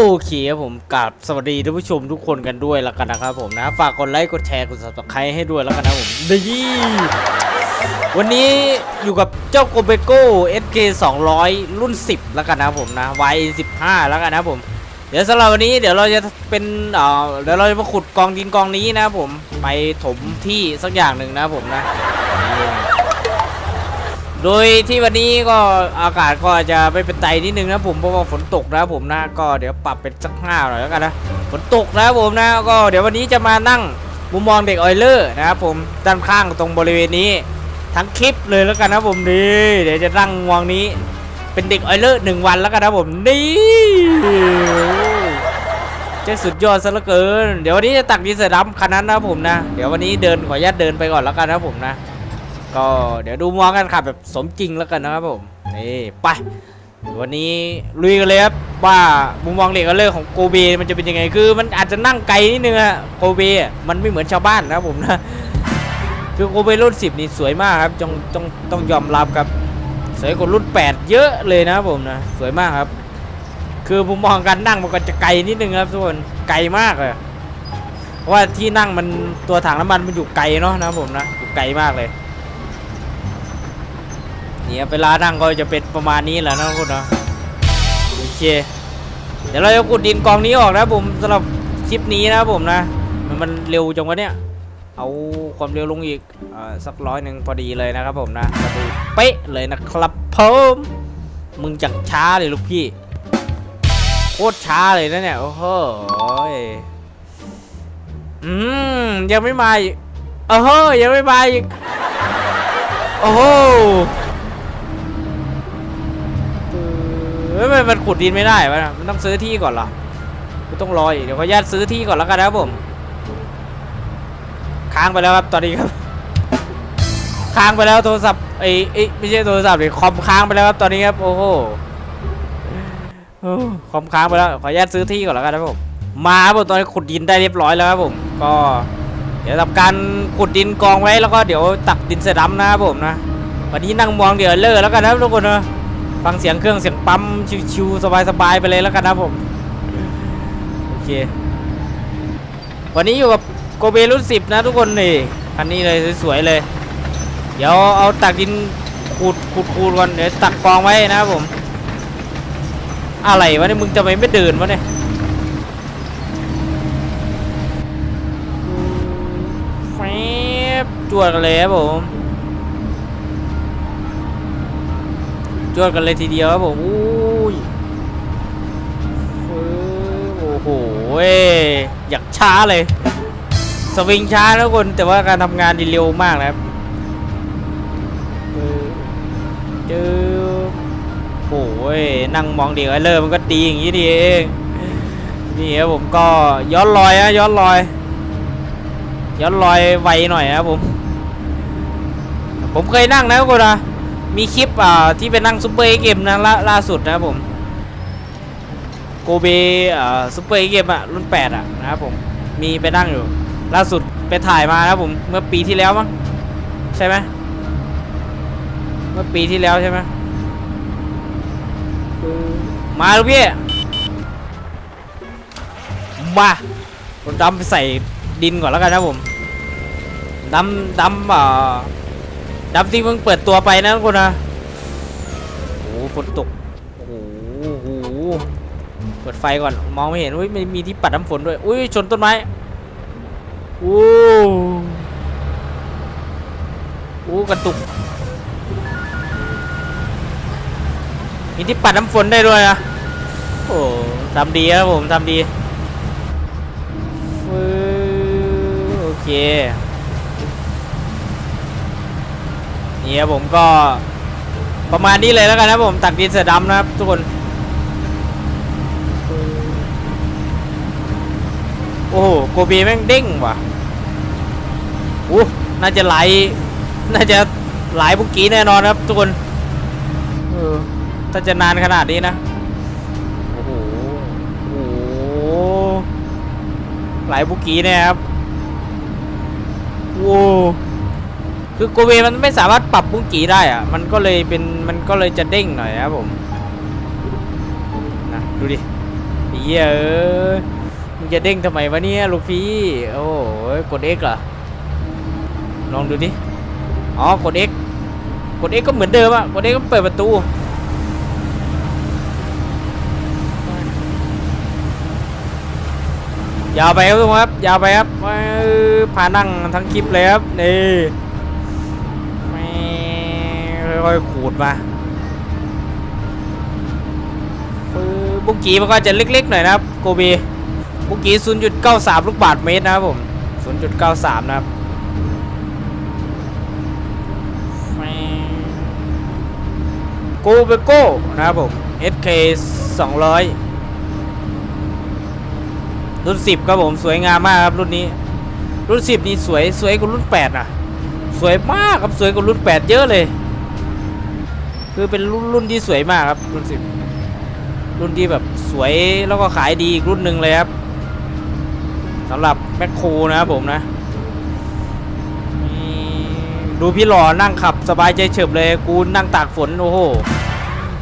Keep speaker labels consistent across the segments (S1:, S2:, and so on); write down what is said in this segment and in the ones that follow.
S1: โอเคครับผมกราบสวัสดีท่านผู้ชมทุกคนกันด้วยแล้วกันนะครับผมนะ ฝากกดไลค์กดแชร์กด subscribe ให้ด้วยแล้วกันนะผมดีวันนี้อยู่กับเจ้าโกเบโก้ SK 200 รุ่น 10แล้วกันนะผมนะ Y 15แล้วกันนะผม เดี๋ยวสำหรับวันนี้เดี๋ยวเราจะเป็นเอ่อเดี๋ยวเราจะมาขุดกองดินกองนี้นะผมไปถมที่สักอย่างหนึ่งนะผมนะ โดยที่วันนี้ก็อากาศก็จะไม่เป็นใจนิดนึงนะผมเพราะว่าฝนตกนะผมนะก็เดี๋ยวปรับเป็นสักห้าหน่อยแล้วกันนะฝนตกนะผมนะก็เดี๋ยววันนี้จะมานั่งมุมมองเด็กออยเลอร์นะครับผมด้านข้างตรงบริเวณนี้ ทั้งคลิปเลยแล้วกันนะผมนี่เดี๋ยวจะนั่งมองนี้ เป็นเด็กออยเลอร์หนึ่งวันแล้วกันนะผมนี่จะสุดยอดซะเหลือเกิน เดี๋ยววันนี้จะตักดีเสือดำคันนั้นนะผมนะ เดี๋ยววันนี้เดินขออนุญาตเดินไปก่อนแล้วกันนะผมนะ ก็เดี๋ยวดูมองกันขับแบบสมจริงแล้วกันนะครับผมนี่ไปวันนี้ลุยกันเลยครับว่ามุมมองเด็กเลิกของโกเบมันจะเป็นยังไงคือมันอาจจะนั่งไกลนิดนึงอะโกเบมันไม่เหมือนชาวบ้านนะครับผมนะคือโกเบรุ่น10นี่สวยมากครับต้องต้องต้องยอมรับครับสวยกว่ารุ่น 8 เยอะเลยนะครับผมนะสวยมากครับ คือมุมมองการนั่งมันก็จะไกลนิดนึงครับทุกคนไกลมากเลยเพราะว่าที่นั่งมันตัวถังน้ำมันมันอยู่ไกลเนาะนะครับผมนะอยู่ไกลมากเลย เนี่ยเวลานั่งก็จะเป็นประมาณนี้แหละนะทุกคนนะโอเค เดี๋ยวเราจะขุดดินกองนี้ออกนะผมสำหรับคลิปนี้นะผมนะมันมันเร็วจังวะเนี่ยเอาความเร็วลงอีกอสักร้อยหนึ่งพอดีเลยนะครับผมนะมาดูเป๊ะเลยนะครับผมมึงจังช้าเลยลูกพี่โคตรช้าเลยนะเนี่ยโอ้โหยอืมยังไม่มาอีกโอ้โหยังไม่มาอีกโอ้โห ฮ้ยมันมันขุดดินไม่ได้วะมันต้องซื้อที่ก่อนเหรอกูต้องรออีกเดี๋ยวขออนุญาตซื้อที่ก่อนแล้วกันนะครับผม ค้างไปแล้วครับตอนนี้ครับค้างไปแล้วโทรศัพท์ไอ้ไอ้ไม่ใช่โทรศัพท์ดิคอมค้างไปแล้วครับตอนนี้ครับโอ้โหคอมค้างไปแล้วขออนุญาตซื้อที่ก่อนแล้วกันนะครับผมมาครับผมตอนนี้ขุดดินได้เรียบร้อยแล้วครับผม ก็เดี๋ยวทำการขุดดินกองไว้แล้วก็เดี๋ยวตักดินเสร็จดำนะครับผมนะวันนี้นั่งมองเดี๋ยวเลอร์แล้วกันนะทุกคนนะ ฟังเสียงเครื่องเสียงปั๊มชิวๆสบายๆไปเลยแล้วกันนะผม โอเค วันนี้อยู่กับโกเบรุ่นสิบนะทุกคนนี่คันนี้เลยสวยๆเลย เดี๋ยวเอาตักดินขูดขูดขูดก่อนเดี๋ยวตักกองไว้นะครับผม อะไรวะเนี่ยมึงจะไม่ไม่เดินวะเนี่ยแฟบจวดกันเลยครับผม จวดกันเลยทีเดียวครับผมอุ้ยโอ้โหเว้ยอยากช้าเลย สวิงช้านะทุกคน แต่ว่าการทำงานดีเร็วมากนะครับเออเจอโอ้ยนั่งมองเด็กไอ้เลอมันก็ดีอย่างนี้ดีเองนี่ครับผมก็ย้อนรอยนะย้อนรอย ย้อนรอยไวหน่อยนะครับผม ผมเคยนั่งนะทุกคนนะ มีคลิปอ่าที่เป็นนั่งซูเปอร์เกมนะล่าล่าสุดนะครับผมโกเบอ่าซูเปอร์เกมอะรุ่น8อะนะครับผมมีไปนั่งอยู่ ล่าสุดไปถ่ายมานะครับผมเมื่อปีที่แล้วมั้งใช่ไหมเมื่อปีที่แล้วใช่ไหมมาลูกพี่มาผมดำไปใส่ดินก่อนแล้วกันนะผมดำดำอ่า ดับที่เพิ่งเปิดตัวไปนะทุกคนนะโอ้โหฝนตกโอ้โหเปิดไฟก่อนมองไม่เห็นอุ้ยม,มีที่ปัดน้ำฝนด้วยอุ้ยชนต้นไม้โอ้โอ้กระตุกมีที่ปัดน้ำฝนได้ด้วยนะโอ้ทำดีครับผมทำดีฟื้อโอเค นี่ครับผมก็ประมาณนี้เลยแล้วกันนะผมตักดินเสือดำนะครับทุกคน โอ้โหโกบีแม่งเด้งว่ะอู้น่าจะไหลน่าจะหลายบุกี้แน่นอนครับทุกคนเออถ้าจะนานขนาดนี้นะ โอ้โห โอ้โห หลายบุกี้แน่ครับ โว้ คือโกเวมันไม่สามารถปรับบุ้งกีได้อะมันก็เลยเป็นมันก็เลยจะเด้งหน่อยครับผมนะดูดิเยเอ้ยมึงจะเด้งทำไมวะเนี่ยลูกพี่โอ้ยกด X เหรอลองดูดิอ๋อกด X กด X ก็เหมือนเดิมอะกด X ก็เปิดประตูยาวไปครับทุกคนครับยาวไปครับว้าวพานั่งทั้งคลิปเลยครับนี่ ค่อยๆขูดมาบุกกี้มันก็จะเล็กๆหน่อยนะครับโกบีบุกกี้0.93 ลูกบาทเมตรนะครับผม 0.93 นะครับโกเบโก้นะครับผม SK 200 รุ่น 10 ครับผมสวยงามมากครับรุ่นนี้ รุ่น 10 นี่สวยสวยกว่ารุ่น8อะสวยมากครับสวยกว่ารุ่น 8 เยอะเลย คือเป็นรุ่นรุ่นที่สวยมากครับรุ่น10รุ่นที่แบบสวยแล้วก็ขายดีอีกรุ่นหนึ่งเลยครับสำหรับแมคโครนะครับผมนะดูพี่หล่อนั่งขับสบายใจเฉิบเลยกูนั่งตากฝนโอ้โห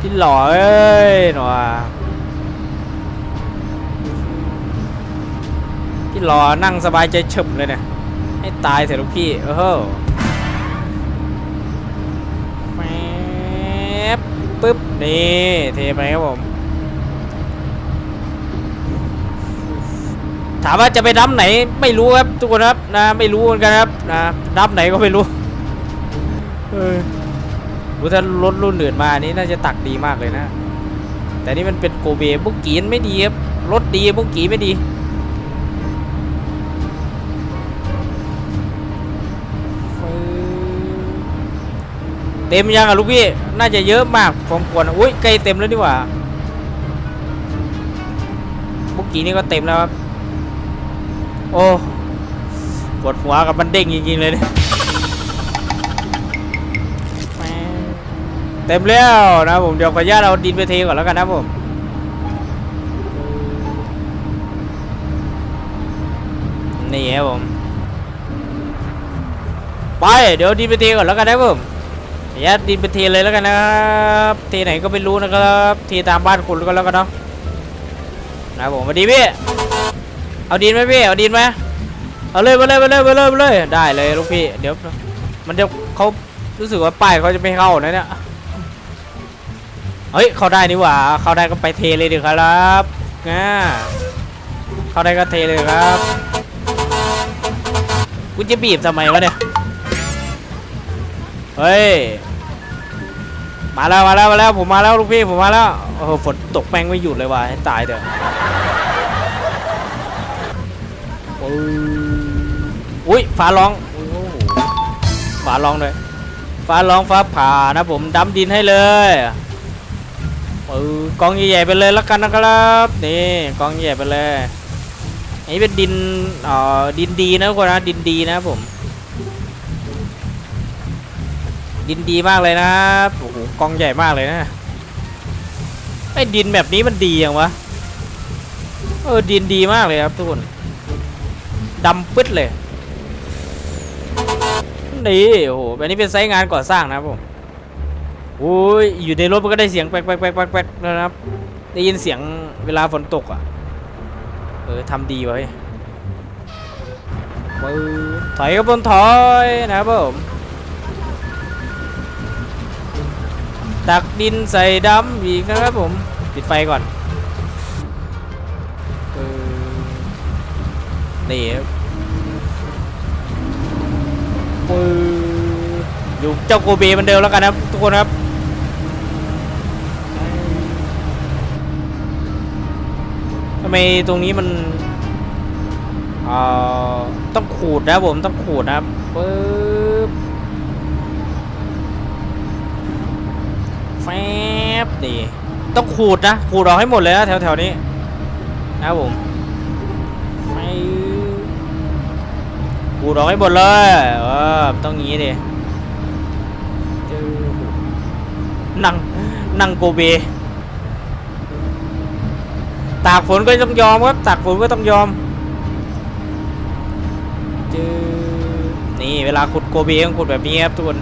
S1: พี่หล่อเอ้ยหนอพี่รอนั่งสบายใจเฉบเลยเนี่ยให้ตายเถอะลูกพี่เออ นี่เทไปครับผม ถามว่าจะไปดับไหนไม่รู้ครับทุกคนครับนะไม่รู้เหมือนกันครับนะดับไหนก็ไม่รู้เออรู้ถ้ารถรุ่นอื่นมานี่น่าจะตักดีมากเลยนะ แต่นี่มันเป็นโกเบบุกกีนไม่ดีครับรถดีบุกกีไม่ดี เต็มยังอะลูกพี่ น่าจะเยอะมากผมควรอุ้ยใกล้เต็มแล้วดีกว่าเมื่อกี้นี่ก็เต็มแล้วครับ โอ้ปวดหัวกับมันเด้งจริงๆเลยเนี่ยเต็มแล้วนะผมเดี๋ยวขออนุญาตเอาดินไปเทก่อนแล้วกันนะผมนี่ครับผม ไป เดี๋ยวดินไปเทก่อนแล้วกันนะผม ยัดดินไปเทเลยแล้วกันนะครับเทไหนก็ไม่รู้นะครับเทตามบ้านคุณก็แล้วกันเนาะนะผมสวัสดีพี่เอาดินไหมพี่เอาดินไหมเอาเลยมาเลยมาเลยมาเลยมาเลยได้เลยลูกพี่เดี๋ยวมันเดี๋ยวเขารู้สึกว่าป้ายเขาจะไม่เข้านะเนี่ยเฮ้ยเข้าได้นี่หว่าเข้าได้ก็ไปเทเลยดีครับง่าเข้าได้ก็เทเลยครับกูจะบีบทำไมวะเนี่ยเฮ้ย มาแล้วมาแล้วมาแล้วผมมาแล้วลูกพี่ผมมาแล้วโอ้โหฝนตกแม่งไม่หยุดเลยว่ะให้ตายเถอะอุ้ยฟ้าร้องโอ้หฟ้าร้องเลยฟ้าร้องฟ้าผ่านะผมดำดินให้เลยเออกองใหญ่ๆไปเลยแล้วกันนะครับนี่กองใหญ่ไปเลยอันนี้เป็นดินเอ่อดินดีนะคนนะดินดีนะผม ดินดีมากเลยนะโอ้โหกองใหญ่มากเลยนะไอ้ดินแบบนี้มันดีอย่างวะเออดินดีมากเลยครับทุกคนดำปึ๊ดเลยนี่โอ้โหอันนี้เป็นไซต์งานก่อสร้างนะครับผมโอ้ยอยู่ในรถมันก็ได้เสียงแป๊กแป๊กแป๊กแป๊กแป๊กนะครับ ได้ยินเสียงเวลาฝนตกอะ เออทำดีไว้ปึ้งถอยกับบนถอยนะครับผม ตักดินใส่ดำอีกนะครับผมปิดไฟก่อนนี่ครับปืออยู่เจ้าโกเบมันเดิมแล้วกันนะทุกคนครับทำไมตรงนี้มันเอ่อต้องขูดนะผมต้องขูดนะครับปึ๊ แฟบนี่ต้องขูดนะขูดออกให้หมดเลยนะแถวแถวนี้นะครับผมแฟบขูดออกให้หมดเลยเออต้องงี้ดิจอนั่งนั่งโกเบตากฝนก็ต้องยอมครับตากฝนก็ต้องยอมจอนี่เวลาขุดโกเบต้องขุดแบบนี้ครับทุกคน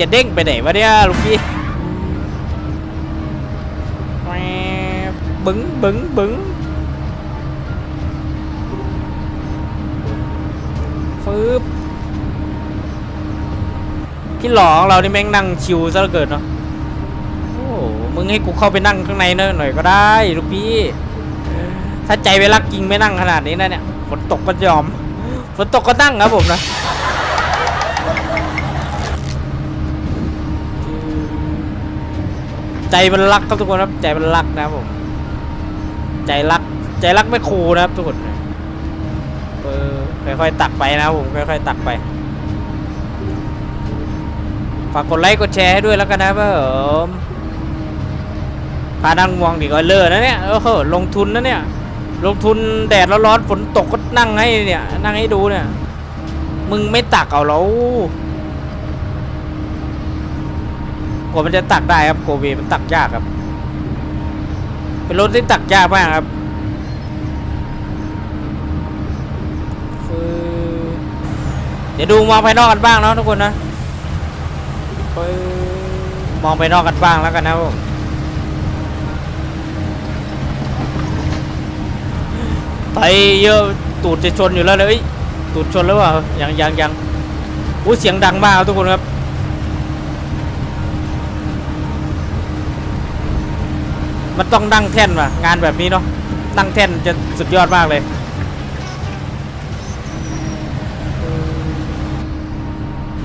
S1: จะเด้งไปไหนวะเนี่ยลูกพี่แว๊บบึ้งบึ้งบึ้งฟืบพี่หลอของเรานี่แม่งนั่งชิวซะเหลือเกินเนาะโอ้โหมึงให้กูเข้าไปนั่งข้างในหน่อยก็ได้ลูกพี่ ถ้าใจไปรักจริงไม่นั่งขนาดนี้นะเนี่ยฝนตกก็ยอมฝนตกก็นั่งครับผมนะ ใจมันรักครับทุกคนครับ ใจมันรักนะครับผม ใจรัก ใจรักไม่ครูนะครับทุกคนเออค่อยๆตักไปนะครับผมค่อยๆตักไปฝากกดไลค์กดแชร์ให้ด้วยแล้วกันนะครับผมพานั่งมองดีก็เลอนะเนี่ยเออลงทุนนะเนี่ย ลงทุนแดดร้อนๆฝนตกก็นั่งให้เนี่ย นั่งให้ดูเนี่ย มึงไม่ตักเอาแล้ว กว่ามันจะตักได้ครับโกเบมันตักยากครับ เป็นรถที่ตักยากมากครับเดี๋ยวดูมองภายนอกกันบ้างเนาะทุกคนนะมองภายนอกกันบ้างแล้วกันนะผมไปเยอะตูดจะชนอยู่แล้วเลยเอ้ตูดชนแล้วเปล่ายังยังยังอู้เสียงดังมากครับทุกคนครับ มันต้องนั่งแท่นว่ะ งานแบบนี้เนาะนั่งแท่นจะสุดยอดมากเลย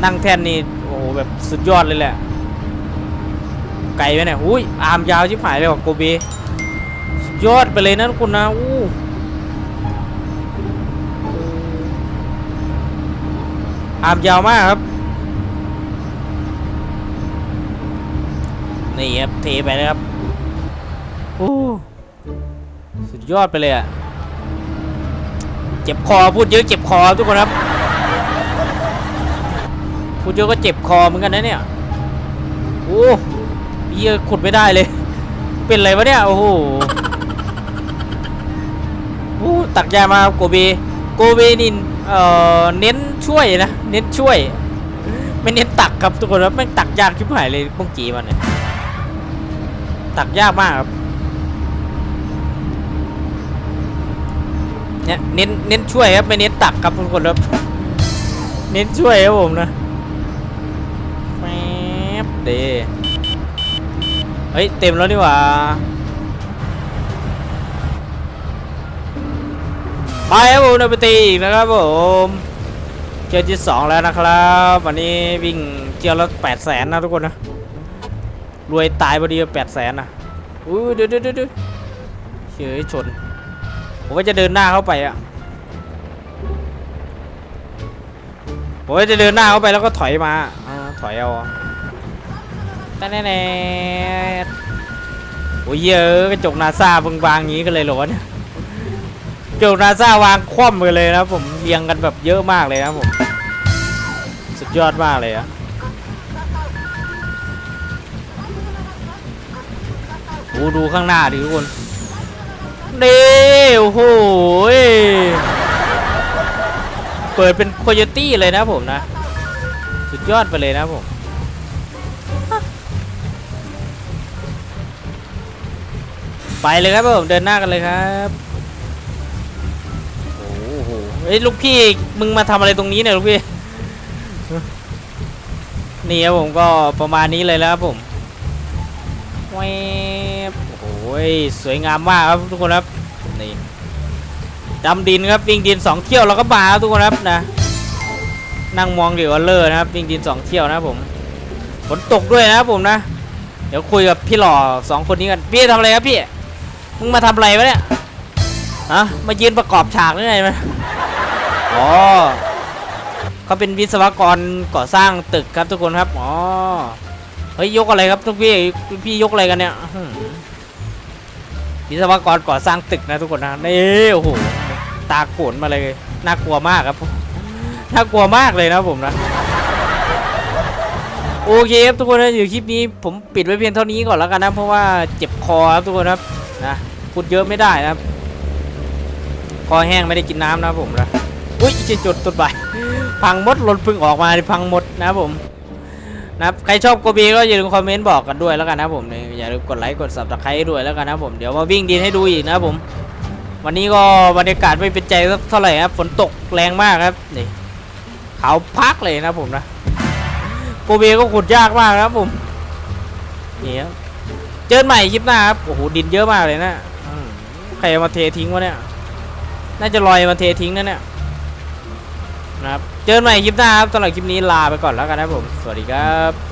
S1: นั่งแท่นนี่โอ้โหแบบสุดยอดเลยแหละ ไกลไปเนี่ยอุ้ยอามยาวชิบหายเลยว่ะโกเบสุดยอดไปเลยนะทุกคนนะอู้อามยาวมากครับนี่ครับเทไปนะครับ โอ้สุดยอดไปเลยอะเจ็บคอพูดเยอะเจ็บคอทุกคนครับพูดเยอะก็เจ็บคอเหมือนกันนะเนี่ยโอ้เหี้ยขุดไม่ได้เลย เป็นไรวะเนี่ยโอ้โหโอ้ตักยามาโกเบโกเบนี่เอ่อเน้นช่วยนะเน้นช่วยไม่เน้นตักครับทุกคนครับแม่งตักยากชิบหายเลยพวกจีมันเนี่ยตักยากมากครับ นี่ยเน้นเน้นช่วยครับไม่เน้นตักครับทุกคนครับเน้นช่วยครับผมนะแป๊บเดเฮ้ยเต็มแล้วนี่หว่าไปครับผมนไปตีอีกนะครับผมเที่ยวที่สองแล้วนะครับ วันนี้วิ่งเที่ยวละแปดแสนนะทุกคนนะรวยตายพอดีแปดแสนนะอุ้ยเดี๋ยวเดี๋ยวเดี๋ยวเฉยชน ผมก็จะเดินหน้าเข้าไปอะผมก็จะเดินหน้าเข้าไปแล้วก็ถอยมาอ่าถอยเอาแต่แน่แน่โอ้ยเยอะกระจกนาซาเพิ่งบางอย่างนี้กันเลยเหรอเนี่ยโจกนาซาวางคว่ำไปเลยนะผมเรียงกันแบบเยอะมากเลยนะผมสุดยอดมากเลยอะโอ้ดูข้างหน้าดิทุกคนนีโอ้โหยเปิดเป็นโคโยตี้เลยนะผมนะ สุดยอดไปเลยนะผมไปเลยครับผมเดินหน้ากันเลยครับโอ้โหเฮ้ยลูกพี่มึงมาทำอะไรตรงนี้เนี่ยลูกพี่นี่ครับผมก็ประมาณนี้เลยแล้วครับผมแวบโอ้โหสวยงามมากครับทุกคนครับนี่ ดำดินครับวิ่งดินสองเที่ยวเราก็มาครับทุกคนครับนะ นั่งมองเดี๋ยวเลอร์นะครับวิ่งดินสองเที่ยวนะผมฝนตกด้วยนะผมนะ เดี๋ยวคุยกับพี่หล่อสองคนนี้กันพี่ทำอะไรครับพี่มึงมาทำอะไรวะเนี่ยฮะมายืนประกอบฉากหรือไงมันอ๋อเขาเป็นวิศวกรก่อสร้างตึกครับทุกคนครับอ๋อเฮ้ยยกอะไรครับทุกพี่พี่ยกอะไรกันเนี่ยวิศวกรก่อสร้างตึกนะทุกคนนะนี่โอ้โห ตาโขนมาเลยน่ากลัวมากครับน่ากลัวมากเลยนะผมนะโอเคครับทุกคนนะอยู่คลิปนี้ผมปิดไว้เพียงเท่านี้ก่อนแล้วกันนะเพราะว่าเจ็บคอครับทุกคนครับนะพูดเยอะไม่ได้นะครับคอแห้งไม่ได้กินน้ำนะผมนะอุ้ยจะจุดตุดไปพังมดหล่นพึ่งออกมาพังหมดนะผมนะครับใครชอบโกบีก็อย่าลืมคอมเมนต์บอกกันด้วยแล้วกันนะผมเนี่ยอย่าลืมกดไลค์กด subscribe ด้วยแล้วกันนะผมเดี๋ยวมาวิ่งดินให้ดูอีกนะผม วันนี้ก็บรรยากาศไม่เป็นใจสักเท่าไหร่ครับ ฝนตกแรงมากครับ นี่ขาพักเลยนะผมนะโกเบก็ขุดยากมากครับผม นี่ครับ เจอกันใหม่คลิปหน้าครับ โอ้โห ดินเยอะมากเลยนะใครมาเททิ้งวะเนี่ย น่าจะลอยมาเททิ้งนั่นเนี่ยนะครับ เจอกันใหม่คลิปหน้าครับสำหรับคลิปนี้ลาไปก่อนแล้วกันนะครับผม สวัสดีครับ